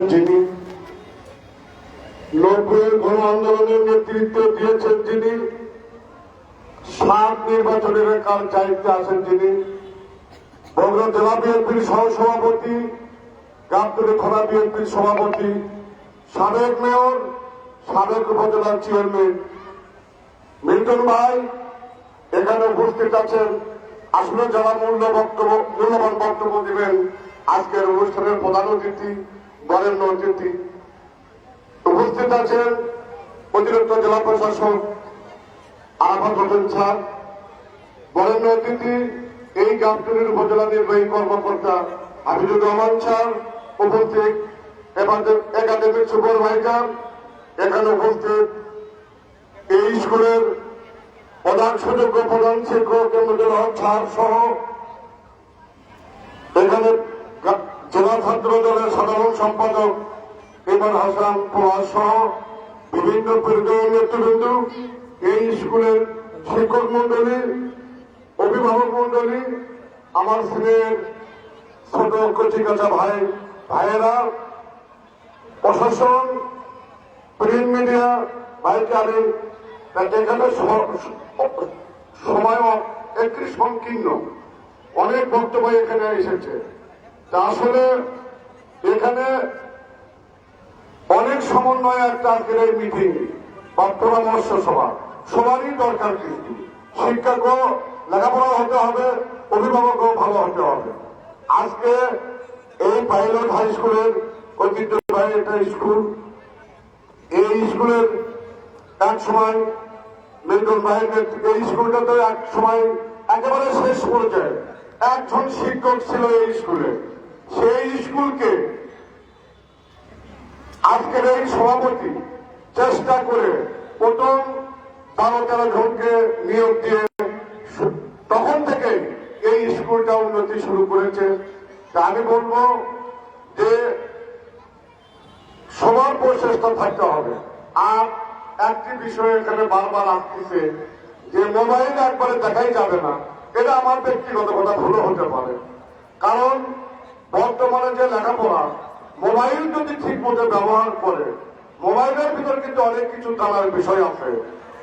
যিনি নব্বইয়ের গণ আন্দোলনের নেতৃত্ব দিয়েছেন যিনি সাত নির্বাচনের কাল চাইতে আছেন যিনি বগুড়া জেলা বিএনপির সহসভাপতি, গাবতলী খোলা বিএনপির সভাপতি, সাবেক মেয়র, সাবেক উপজেলার চেয়ারম্যান। মিল্টন ভাই এখানে উপস্থিত আছেন। আসলে যারা মূল্য বক্তব্য, মূল্যবান বক্তব্য দিবেন, আজকের অনুষ্ঠানের প্রধান অতিথি বরেণ্য অতিথি উপস্থিত আছেন, অতিরিক্ত জেলা প্রশাসক আরাফাত হোসেন স্যার বরেণ্য অতিথি এই গাবতলীর উপজেলা নির্বাহী কর্মকর্তা হাফিজুর রহমান স্যার উপস্থিত একাডেমিক সুপারভাইজার এখানে উপস্থিত, এই স্কুলের প্রধান সুযোগ্য প্রধান শিক্ষক এমদুল হক স্যার সহ এখানে জেলা ছাত্র দলের সাধারণ সম্পাদক ইমন হাসান কুমার সহ বিভিন্ন পরিচয় নেতৃবৃন্দ এই স্কুলের শিক্ষক মন্ডলী অভিভাবক মন্ডলী আমার ছেলের ছোট কচিকাচা ভাই, ভাইয়েরা, প্রশাসন, প্রিন্ট মিডিয়া আমি এখানে সময় একটি সংকীর্ণ। অনেক বক্তব্য এখানে এসেছে। তা আসলে এখানে অনেক সমন্বয় একটা আজকের এই মিটিং বা পরামর্শ সভা। সবারই দরকার কিন্তু শিক্ষকও লেখাপড়া হতে হবে অভিভাবকও ভালো হতে হবে। আজকে এই পাইলট হাই স্কুলের ঐতিহ্যবাহী একটা স্কুল এই স্কুলের এক সময় মিল্টন ভাইয়ের এই স্কুলটা তো এক সময় একেবারে শেষ পর্যায়ে একজন শিক্ষক ছিল এই স্কুলে সেই স্কুলকে আজকের এই সভাপতি চেষ্টা করে প্রথম বারো তেরো জনকে নিয়োগ দিয়ে তখন থেকে এই স্কুলটা উন্নতি শুরু করেছে। তা আমি বলব যে সবার প্রচেষ্টা থাকতে হবে। আর একটি বিষয় এখানে বারবার আসতেছে যে মোবাইল একবারে দেখাই যাবে না। এটা আমার ব্যক্তিগত কথা, ভুলও হতে পারে। কারণ বর্তমানে যে লেখাপড়া, মোবাইল যদি ঠিক মতো ব্যবহার করে, মোবাইলের ভিতর কিন্তু অনেক কিছু জানার বিষয় আছে।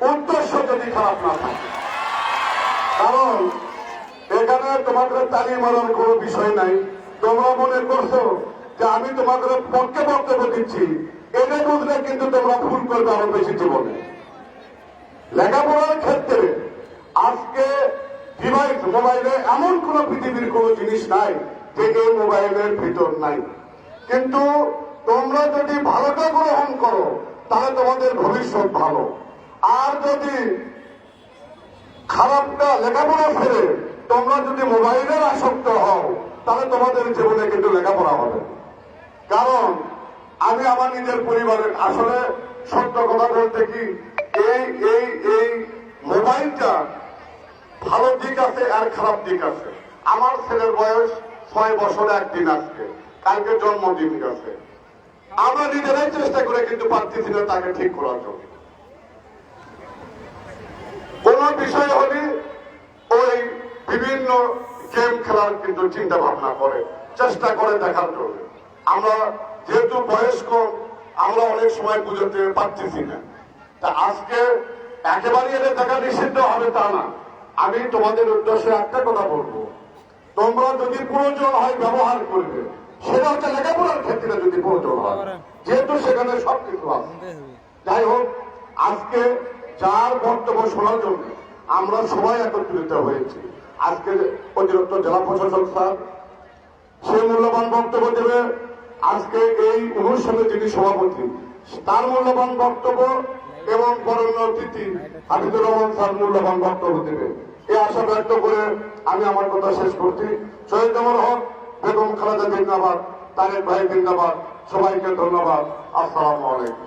উদ্দেশ্য যদি খারাপ না থাকে। কারণ, এখানে তোমাদের তালি মারার কোনো বিষয় নাই। তোমরা মনে করছ যে আমি তোমাদের পক্ষে বক্তব্য দিচ্ছি। এটা বুঝলে কিন্তু তোমরা ভুল করবে আরও বেশি জীবনে। লেখাপড়ার ক্ষেত্রে আজকে ডিভাইস মোবাইলে এমন কোন পৃথিবীর কোন জিনিস নাই। এই মোবাইলের ভিতর নাই। কিন্তু তোমরা যদি ভালোটা গ্রহণ করো, তাহলে তোমাদের ভবিষ্যৎ ভালো। আর যদি খারাপটা লেখাপড়া ফেলে তোমরা যদি মোবাইলের আসক্ত হও, তাহলে তোমাদের জীবনে কিন্তু লেখাপড়া হবে। কারণ আমি আমার নিজের পরিবারের আসলে সত্য কথা বলতে কি, এই এই এই মোবাইলটা ভালো দিক আছে আর খারাপ দিক আছে। আমার ছেলের বয়স ছয় বছর একদিন আজকে। কালকে জন্মদিন গেছে। আমরা নিজেরাই চেষ্টা করে, কিন্তু পারতেছি না তাকে ঠিক করার জন্য। কোন বিষয় হলে ওই বিভিন্ন গেম খেলার কিন্তু চিন্তা ভাবনা করে, চেষ্টা করে দেখার জন্য। আমরা যেহেতু বয়স্ক, আমরা অনেক সময় বুঝতে পারতেছি না। তা আজকে একেবারে এটা দেখা নিষিদ্ধ হবে তা না। আমি তোমাদের উদ্দেশ্যে একটা কথা বলব। তোমরা যদি প্রয়োজন হয় ব্যবহার করবে। সেটা হচ্ছে লেখাপড়ার ক্ষেত্রে যদি প্রয়োজন হয়। যেহেতু সেখানে সবকিছু আছে। যাই হোক, আজকে যার বক্তব্য শোনার জন্য আমরা সবাই একত্রিত হয়েছি। আজকে অতিরিক্ত জেলা প্রশাসক স্যার, সে মূল্যবান বক্তব্য দেবে। আজকে এই অনুষ্ঠানে যিনি সভাপতি, তার মূল্যবান বক্তব্য এবং বরণ্য অতিথি হাবিবুর রহমান স্যার মূল্যবান বক্তব্য দেবে এই আশা ব্যক্ত করে আমি আমার কথা শেষ করছি। শহীদ আমার হক, বেগম খালেদা জিন্দাবাদ, তারেক ভাই জিন্দাবাদ, সবাইকে ধন্যবাদ। আসসালামু আলাইকুম।